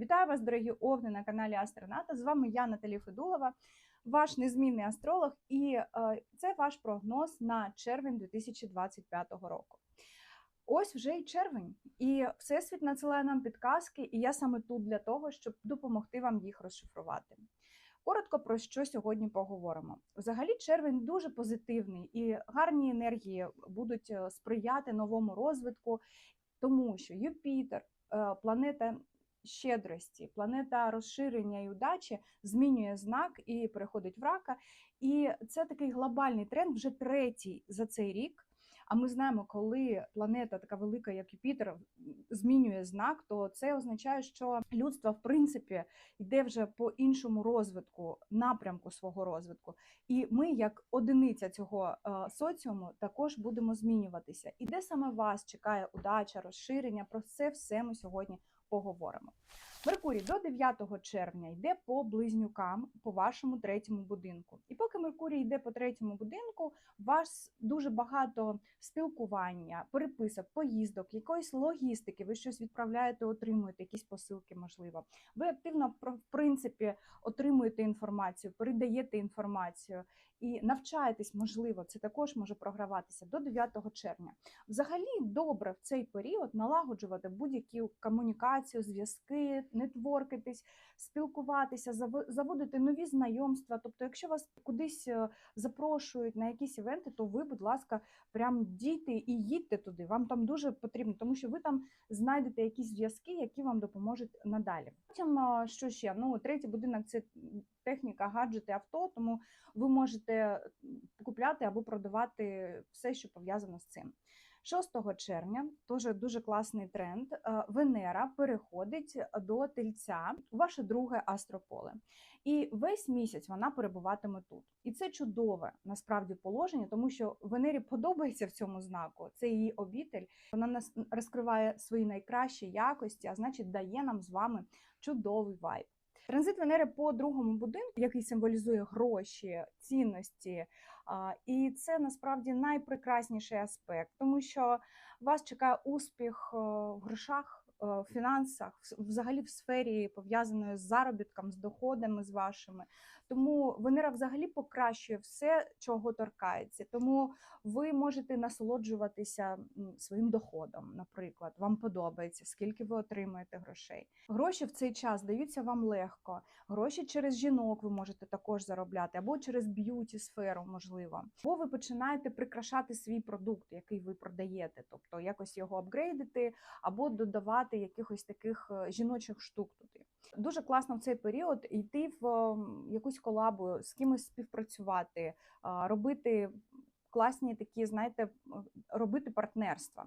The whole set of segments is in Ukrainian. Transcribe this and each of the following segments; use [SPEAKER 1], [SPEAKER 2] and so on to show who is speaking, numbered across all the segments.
[SPEAKER 1] Вітаю вас, дорогі овни, на каналі Астроната. З вами я, Наталі Федулова, ваш незмінний астролог, і е, це ваш прогноз на червень 2025 року. Ось вже і червень, і Всесвіт надсилає нам підказки, і я саме тут для того, щоб допомогти вам їх розшифрувати. Коротко про що сьогодні поговоримо. Взагалі, червень дуже позитивний і гарні енергії будуть е, сприяти новому розвитку, тому що Юпітер, е, планета щедрості, планета розширення і удачі змінює знак і переходить в рака. І це такий глобальний тренд, вже третій за цей рік. А ми знаємо, коли планета така велика, як Юпітер, змінює знак, то це означає, що людство в принципі йде вже по іншому розвитку, напрямку свого розвитку. І ми, як одиниця цього е, соціуму, також будемо змінюватися. І де саме вас чекає удача, розширення? Про це все ми сьогодні поговоримо. Меркурій до 9 червня йде по близнюкам по вашому третьому будинку. І поки Меркурій йде по третьому будинку, у вас дуже багато спілкування, переписок, поїздок, якоїсь логістики. Ви щось відправляєте, отримуєте якісь посилки, можливо. Ви активно в принципі отримуєте інформацію, передаєте інформацію і навчаєтесь, можливо, це також може програватися до 9 червня. Взагалі добре в цей період налагоджувати будь-які комунікацію, зв'язки, нетворкитись, спілкуватися, заводити нові знайомства. Тобто, якщо вас кудись е, запрошують на якісь івенти, то ви, будь ласка, прям дійте і їдьте туди. Вам там дуже потрібно, тому що ви там знайдете якісь зв'язки, які вам допоможуть надалі. Потім е, що ще? Ну, третій будинок це техніка, гаджети, авто, тому ви можете купляти або продавати все, що пов'язано з цим. 6 червня теж дуже класний тренд. Е, Венера переходить до тельця ваше друге астрополе. І весь місяць вона перебуватиме тут. І це чудове насправді положення, тому що Венері подобається в цьому знаку. Це її обітель. Вона нас розкриває свої найкращі якості, а значить, дає нам з вами чудовий вайб. Транзит Венери по другому будинку, який символізує гроші, цінності, і це насправді найпрекрасніший аспект, тому що вас чекає успіх е, в грошах. В фінансах, взагалі в сфері пов'язаної з заробітком, з доходами з вашими. Тому Венера взагалі покращує все, чого торкається. Тому ви можете насолоджуватися своїм доходом, наприклад, вам подобається, скільки ви отримуєте грошей. Гроші в цей час даються вам легко. Гроші через жінок ви можете також заробляти, або через б'юті сферу, можливо. Або ви починаєте прикрашати свій продукт, який ви продаєте, тобто якось його апгрейдити, або додавати якихось таких е, жіночих штук туди. Дуже класно в цей період йти в якусь колабу, з кимось співпрацювати, робити. Класні такі, знаєте, робити партнерства.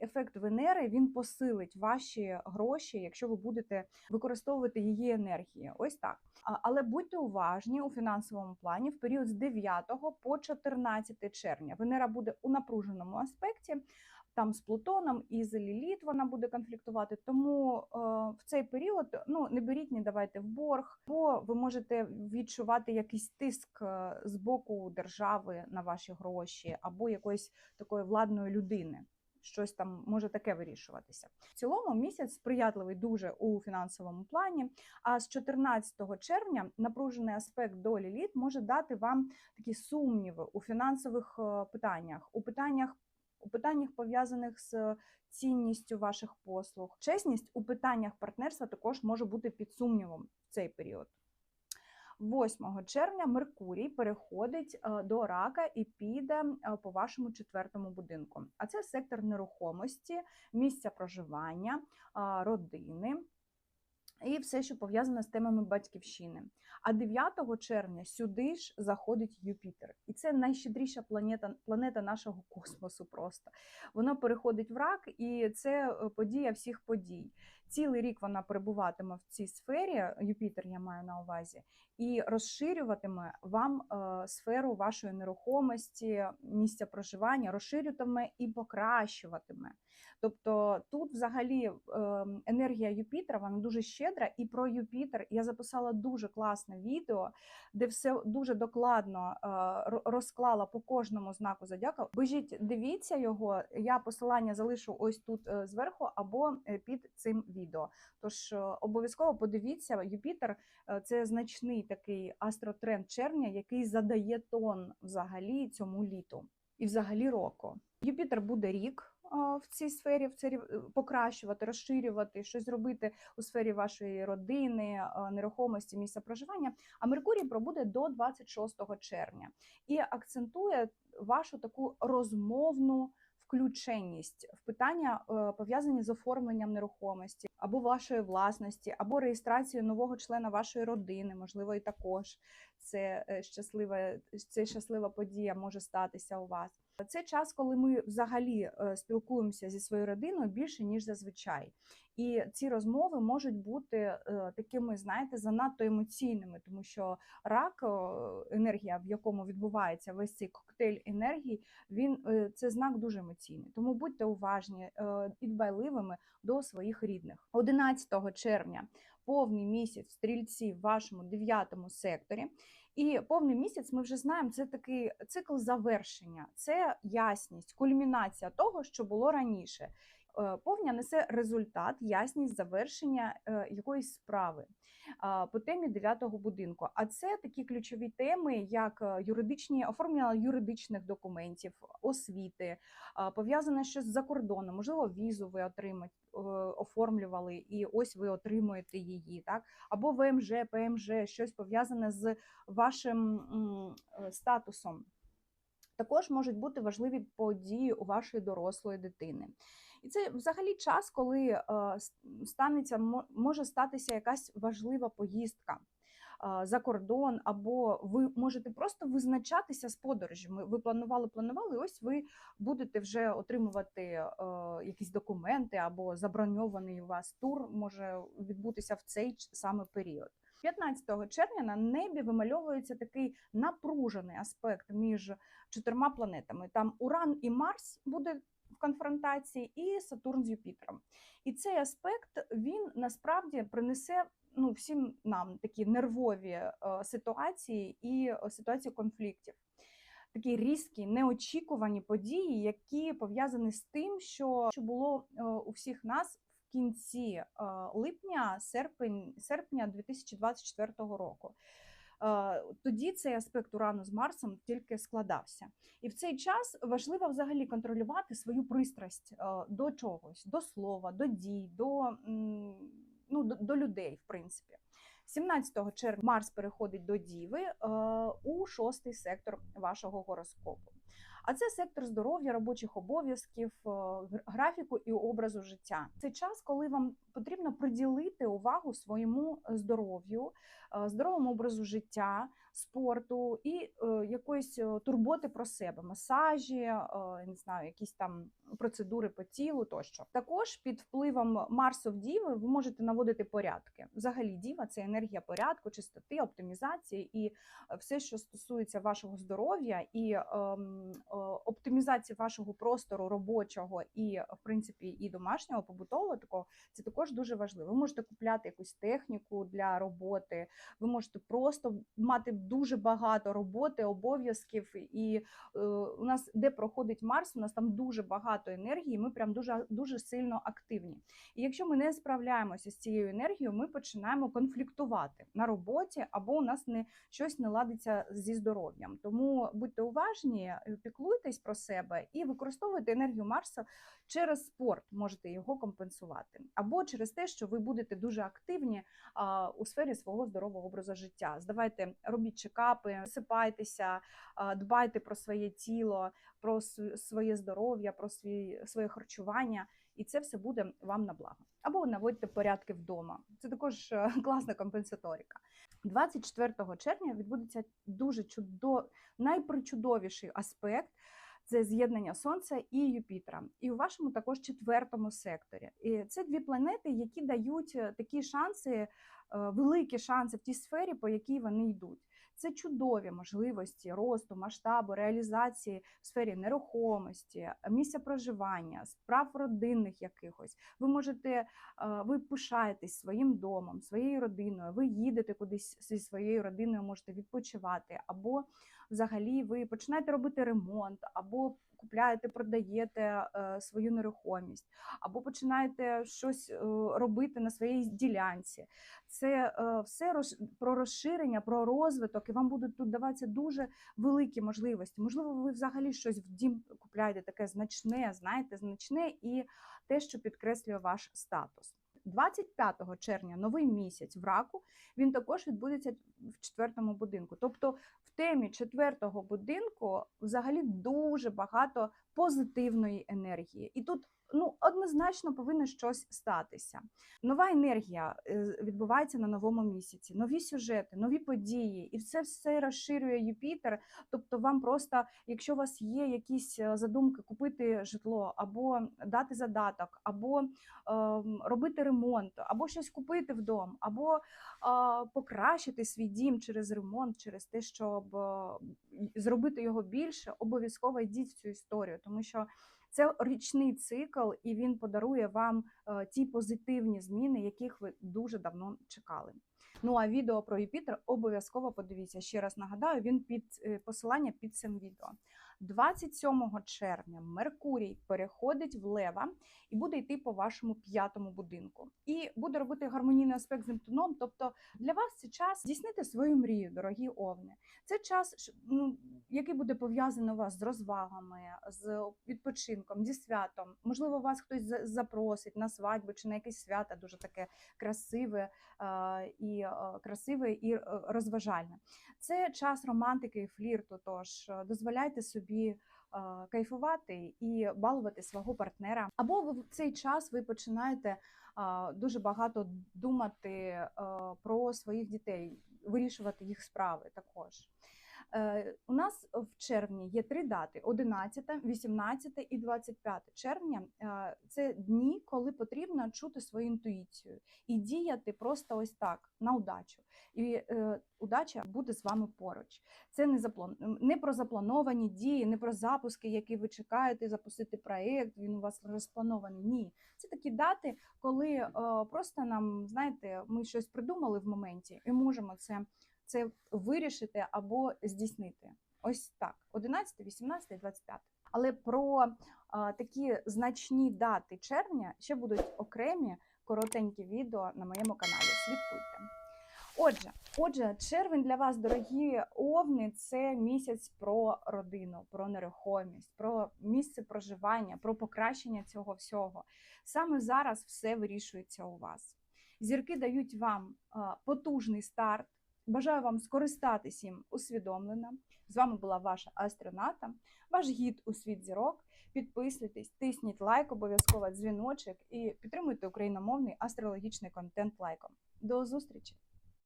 [SPEAKER 1] Ефект Венери він посилить ваші гроші, якщо ви будете використовувати її енергії. Ось так. Але будьте уважні у фінансовому плані в період з 9 по 14 червня. Венера буде у напруженому аспекті там з Плутоном і з Ліліт вона буде конфліктувати. Тому е, в цей період ну не беріть, не давайте в борг, бо ви можете відчувати якийсь тиск е, з боку держави на ваші гроші або якоїсь такої владної людини. Щось там може таке вирішуватися. В цілому місяць сприятливий дуже у фінансовому плані. А з 14 червня напружений аспект до ліліт може дати вам такі сумніви у фінансових е, питаннях, у питаннях у питаннях пов'язаних з цінністю ваших послуг. Чесність у питаннях партнерства також може бути під сумнівом в цей період. 8 червня Меркурій переходить е, до рака і піде е, по вашому четвертому будинку. А це сектор нерухомості, місця проживання, родини і все, що пов'язане з темами батьківщини. А 9 червня сюди ж заходить Юпітер, і це найщедріша планета планета нашого космосу. Просто вона переходить в рак, і це е, подія всіх подій. Цілий рік вона перебуватиме в цій сфері. Юпітер я маю на увазі, і розширюватиме вам е, сферу вашої нерухомості, місця проживання, розширюватиме і покращуватиме. Тобто тут, взагалі, е, енергія Юпітера вона дуже щедра, і про Юпітер я записала дуже класне відео, де все дуже докладно е, розклала по кожному знаку зодіака. Бежіть, дивіться його. Я посилання залишу ось тут зверху або під цим відео відео. Тож е, обов'язково подивіться, Юпітер е, це значний такий астротренд червня, який задає тон взагалі цьому літу і взагалі року. Юпітер буде рік в цій сфері, в цій покращувати, розширювати, щось робити у сфері вашої родини, нерухомості, місця проживання. А Меркурій пробуде до 26 червня і акцентує вашу таку розмовну включенність в питання, е, пов'язані з оформленням нерухомості або вашої власності, або реєстрацією нового члена вашої родини, можливо, і також це е, щаслива, це щаслива подія може статися у вас. Це час, коли ми взагалі е, спілкуємося зі своєю родиною більше ніж зазвичай. І ці розмови можуть бути е, такими, знаєте, занадто емоційними, тому що рак, енергія, в якому відбувається весь цей коктейль енергії, він е, це знак дуже емоційний. Тому будьте уважні і дбайливими до своїх рідних. 11 червня повний місяць стрільці в вашому дев'ятому секторі. І повний місяць ми вже знаємо, це такий цикл завершення, це ясність, кульмінація того, що було раніше. Е, Повня несе результат, ясність завершення е, якоїсь справи по темі дев'ятого будинку. А це такі ключові теми, як е, юридичні оформлення юридичних документів, освіти, пов'язане щось з-за кордоном, можливо, візу ви отримати оформлювали, і ось ви отримуєте її, так або ВМЖ, ПМЖ, щось пов'язане з вашим е, статусом. Також можуть бути важливі події у вашої дорослої дитини. І це взагалі час, коли е, станеться, може статися якась важлива поїздка е, за кордон, або ви можете просто визначатися з подорожі. Ми- Ви планували, планували, і ось ви будете вже отримувати якісь документи або заброньований у вас тур може відбутися в цей саме період. 15 червня на небі вимальовується такий напружений аспект між чотирма планетами. Там Уран і Марс буде в конфронтації, і Сатурн з Юпітером. І цей аспект він насправді принесе ну, всім нам такі нервові е, ситуації і е, ситуації конфліктів. Такі різкі, неочікувані події, які пов'язані з тим, що, було е, у всіх нас в кінці липня, серпень, серпня 2024 року. Тоді цей аспект урану з Марсом тільки складався. І в цей час важливо взагалі контролювати свою пристрасть до чогось, до слова, до дій, до, до, людей, в принципі. 17 червня Марс переходить до Діви е, у шостий сектор вашого гороскопу. А це сектор здоров'я, робочих обов'язків, е, графіку і образу життя. Це час, коли вам потрібно приділити увагу своєму здоров'ю, е, здоровому образу життя, спорту і е, якоїсь е, турботи про себе, масажі, е, не знаю, якісь там процедури по тілу тощо. Також під впливом Марсу в Діви ви можете наводити порядки. Взагалі, Діва це енергія порядку, чистоти, оптимізації і е, все, що стосується вашого здоров'я і ем, е, оптимізації вашого простору робочого і, в принципі, і домашнього побутового такого, це також дуже важливо. Ви можете купляти якусь техніку для роботи, ви можете просто мати дуже багато роботи, обов'язків. І е, у нас, де проходить Марс, у нас там дуже багато енергії. Ми прям дуже дуже сильно активні. І якщо ми не справляємося з цією енергією, ми починаємо конфліктувати на роботі, або у нас не щось не ладиться зі здоров'ям. Тому будьте уважні, піклуйтесь про себе і використовуйте енергію Марса через спорт, можете його компенсувати, або через те, що ви будете дуже активні у сфері свого здорового образу життя. Здавайте, робіть чекапи, висипайтеся, дбайте про своє тіло, про своє здоров'я, про своє харчування, і це все буде вам на благо. Або наводьте порядки вдома. Це також е, класна компенсаторика. 24 червня відбудеться дуже чудо... найпричудовіший аспект. Це з'єднання Сонця і Юпітера, і у вашому також четвертому секторі. І це дві планети, які дають е, такі шанси, е, великі шанси в тій сфері, по якій вони йдуть. Це чудові можливості росту, масштабу, реалізації в сфері нерухомості, місця проживання, справ родинних якихось. Ви можете, е, ви пишаєтесь своїм домом, своєю родиною. Ви їдете кудись зі своєю родиною, можете відпочивати, або взагалі ви починаєте робити ремонт, або купляєте, продаєте е, свою нерухомість, або починаєте щось е, робити на своїй ділянці. Це е, все про розширення, про розвиток, і вам будуть тут даватися дуже великі можливості. Можливо, ви взагалі щось в дім купляєте таке значне, знаєте, значне і те, що підкреслює ваш статус. 25 червня новий місяць в раку він також відбудеться в четвертому будинку. Тобто в темі четвертого будинку взагалі дуже багато позитивної енергії. І тут ну, однозначно повинно щось статися. Нова енергія е, відбувається на новому місяці, нові сюжети, нові події, і це все розширює Юпітер. Тобто, вам просто, якщо у вас є якісь е, задумки купити житло, або дати задаток, або е, робити ремонт, або щось купити вдома, або е, покращити свій дім через ремонт, через те, щоб е, зробити його більше, обов'язково йдіть в цю історію, тому що. Це річний цикл, і він подарує вам е, ті позитивні зміни, яких ви дуже давно чекали. Ну а відео про Юпітер обов'язково подивіться. Ще раз нагадаю, він під е, посилання під цим відео. 27 червня Меркурій переходить в Лева і буде йти по вашому п'ятому будинку. І буде робити гармонійний аспект з Нептуном. Тобто для вас це час здійснити свою мрію, дорогі овни. Це час, ну, який буде пов'язаний у вас з розвагами, з відпочинком, зі святом. Можливо, вас хтось запросить на свадьбу чи на якесь свято дуже таке красиве е, і е, красиве і е, розважальне. Це час романтики і флірту. Тож дозволяйте собі е, кайфувати і балувати свого партнера. Або ви в цей час ви починаєте дуже багато думати про своїх дітей, вирішувати їх справи також. Е, У нас в червні є три дати: 11, 18 і 25 червня. Е, Це дні, коли потрібно чути свою інтуїцію і діяти просто ось так на удачу. І е, удача буде з вами поруч. Це не не про заплановані дії, не про запуски, які ви чекаєте, запустити проєкт. Він у вас розпланований. Ні, це такі дати, коли просто нам знаєте, ми щось придумали в моменті і можемо це це вирішити або здійснити. Ось так: 11, 18, 25. Але про а, такі значні дати червня ще будуть окремі коротенькі відео на моєму каналі. Слідкуйте. Отже, отже, червень для вас, дорогі овни, це місяць про родину, про нерухомість, про місце проживання, про покращення цього всього. Саме зараз все вирішується у вас. Зірки дають вам потужний старт. Бажаю вам скористатись їм усвідомлено. З вами була ваша астроната, ваш гід у світ зірок. Підписуйтесь, тисніть лайк, обов'язково дзвіночок і підтримуйте україномовний астрологічний контент лайком. До зустрічі!